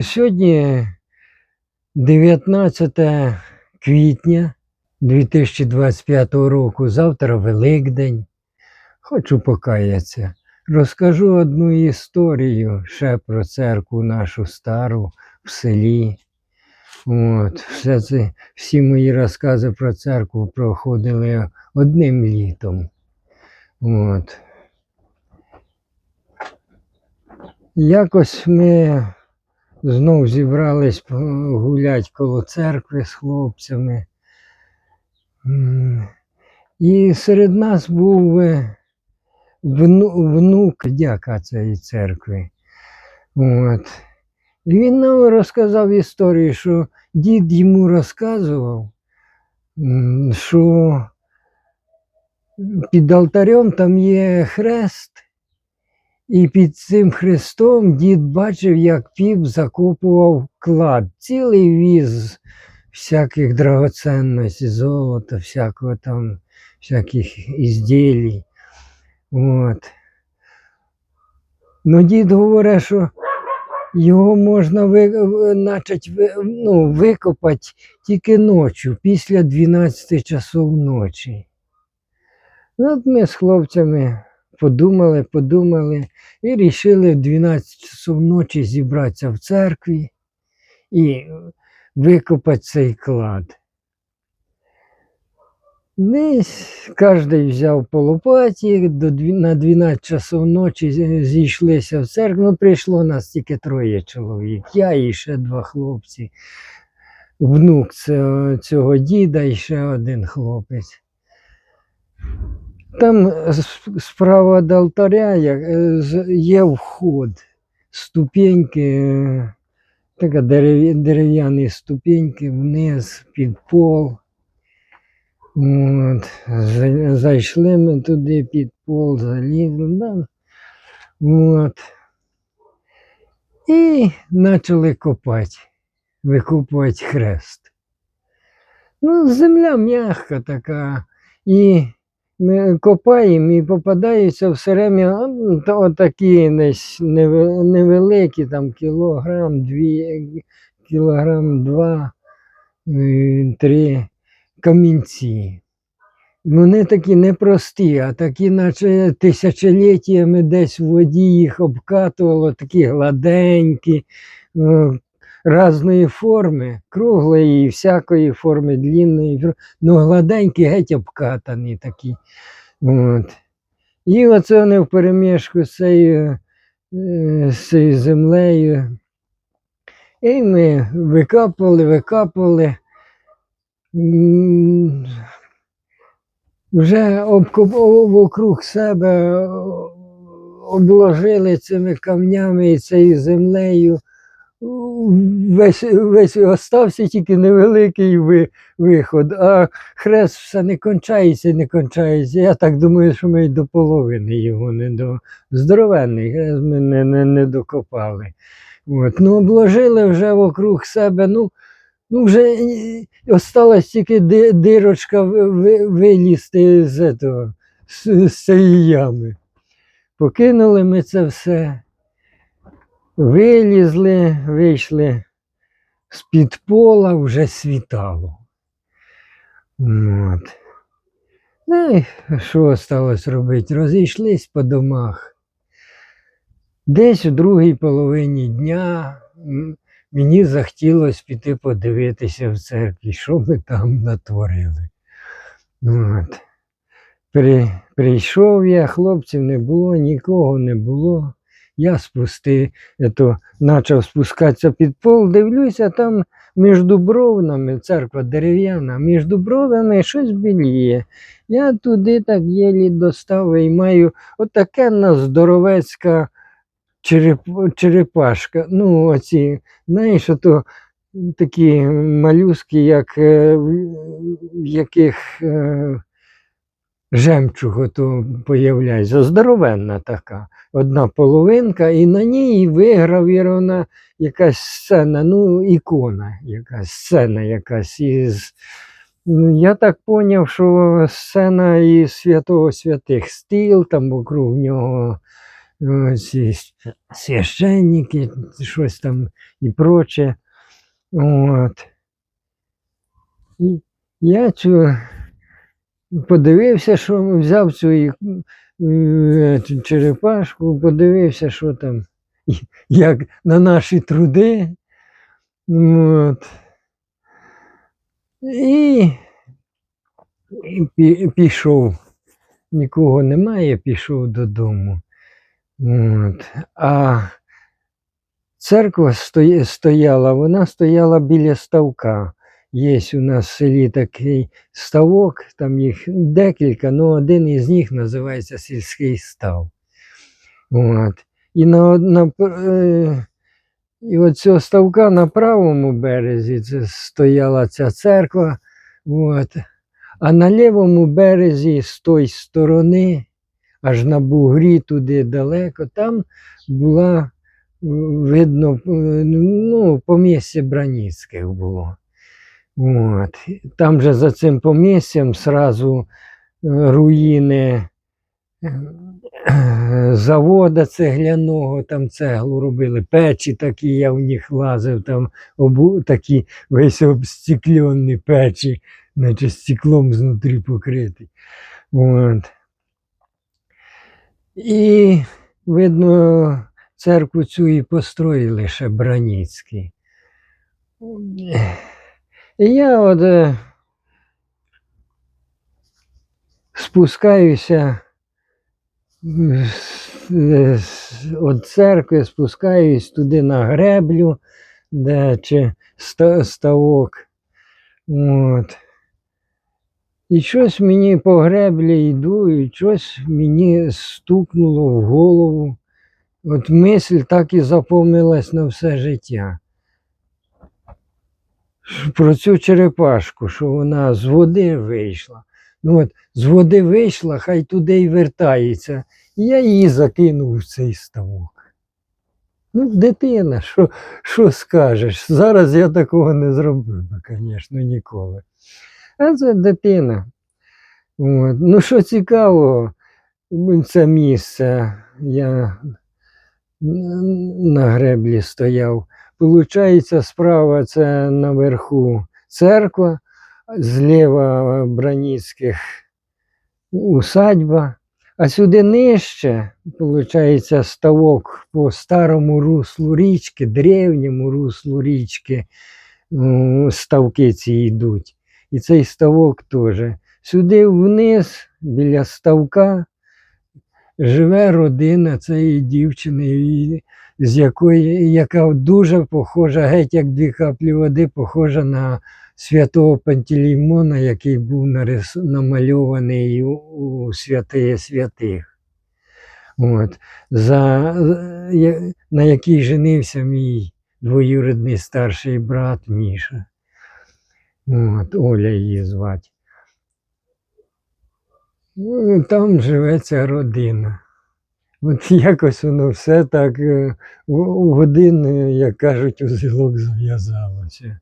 Сьогодні 19 квітня 2025 року, завтра Великдень. Хочу покаятися. Розкажу одну історію ще про церкву нашу стару в селі. От, все це, всі мої розкази про церкву проходили одним літом. От. Якось ми знов зібрались гуляти коло церкви з хлопцями. І серед нас був е, внук дяка цієї церкви. От. І він нам розказав історію, що дід йому розказував, що під алтарем там є хрест, і під цим хрестом дід бачив, як піп закопував клад, цілий віз всяких драгоценностей, золота, всякого там, всяких ізділій. От. Ну, дід говорить, що його можна начать, ну, викопати тільки ночі, після 12 часов ночі. Ну, От ми з хлопцями подумали, подумали і рішили в 12 часов ночі зібратися в церкві і викопати цей клад. Десь кожен взяв по лопаті, на 12 часов ночі зійшлися в церкву. Ну, прийшло нас тільки троє чоловік. Я і ще два хлопці. Внук цього, цього діда і ще один хлопець. Там е, справа до алтаря е, є вход, ступеньки, е, така дерев'яні ступеньки вниз під пол. От, зайшли ми туди під пол, залізли. Да. От. І почали копати, викопувати хрест. Ну, земля м'яка така. І ми копаємо і попадаються все время ну, отакі десь невеликі, там кілограм, дві, кілограм два, е, три камінці. Вони такі непрості, а такі, наче тисячоліттями десь в воді їх обкатувало, такі гладенькі, різної форми, круглої і всякої форми, длинної, ну гладенькі, геть обкатані такі. От. І оце вони в перемішку з цією, е, з цією землею. І ми викапували, викапували. Вже вокруг себе обложили цими камнями і цією землею. Весь, весь остався тільки невеликий ви- виход, а хрест все не кончається, не кончається. Я так думаю, що ми й до половини його не до. Здоровенний хрест ми не, не, не докопали. От. Ну, обложили вже вокруг себе. Ну, ну вже осталась тільки дирочка ви- ви- вилізти з, з, з цієї ями. Покинули ми це все. Вилізли, вийшли з-під пола, вже світало. От. Ну і що осталось робити? Розійшлись по домах. Десь у другій половині дня мені захотілося піти подивитися в церкві, що ми там натворили. От. При, прийшов я, хлопців не було, нікого не було. Я спустив, ето, почав спускатися під пол, дивлюся, там між бровнами, церква дерев'яна, між бровами щось біліє. Я туди так єлі достав і маю отаке на здоровецька череп, черепашка. Ну, оці, знаєш, ото такі малюски, як е, в яких е, жемчуг ото появляється. Здоровенна така. Одна половинка, і на ній вигравірована якась сцена, ну, ікона, якась сцена якась із. Ну, Я так поняв, що сцена із святого святих стіл, там вокруг нього ці священники, щось там і проче. От. І я цю подивився, що взяв е, цю черепашку, подивився, що там, як на наші труди. От. І, і пішов. Нікого немає, пішов додому. От. А церква стоя- стояла, вона стояла біля ставка. Є у нас в селі такий ставок, там їх декілька, але один із них називається сільський став. От. І на, на, е, і от цього ставка на правому березі це стояла ця церква. От. А на лівому березі з тої сторони, аж на бугрі туди далеко, там була, видно, ну, помістя Браніцьких було. От. Там же за цим помістям сразу е, руїни е, завода цегляного, там цеглу робили, печі такі, я в них лазив, там обу, такі весь обстеклені печі, наче стеклом знутрі покриті. От. І, видно, церкву цю і построїли ще Браніцькі. І я от е, спускаюся від церкви, спускаюсь туди на греблю, де чи ста- ставок. От. І щось мені по греблі йду, і щось мені стукнуло в голову. От мисль так і запомнилась на все життя. Про цю черепашку, що вона з води вийшла. Ну от, з води вийшла, хай туди й вертається. Я її закинув в цей ставок. Ну, дитина, що, що скажеш? Зараз я такого не зробив би, звісно, ніколи. А це дитина. От. Ну, що цікавого, це місце. Я на греблі стояв. Получається, справа це наверху церква, зліва Браніцьких усадьба, а сюди нижче, виходить, ставок по старому руслу річки, древньому руслу річки, ставки ці йдуть. І цей ставок теж. Сюди вниз, біля ставка, живе родина цієї дівчини, з якої, яка дуже похожа, геть як дві каплі води, похожа на святого Пантелеймона, який був нарис... намальований у, у святиє святих. От. За, на якій женився мій двоюрідний старший брат Міша. От, Оля її звати. Там живе ця родина. От якось воно все так е, у у один, е, як кажуть, у зілок зав'язалося.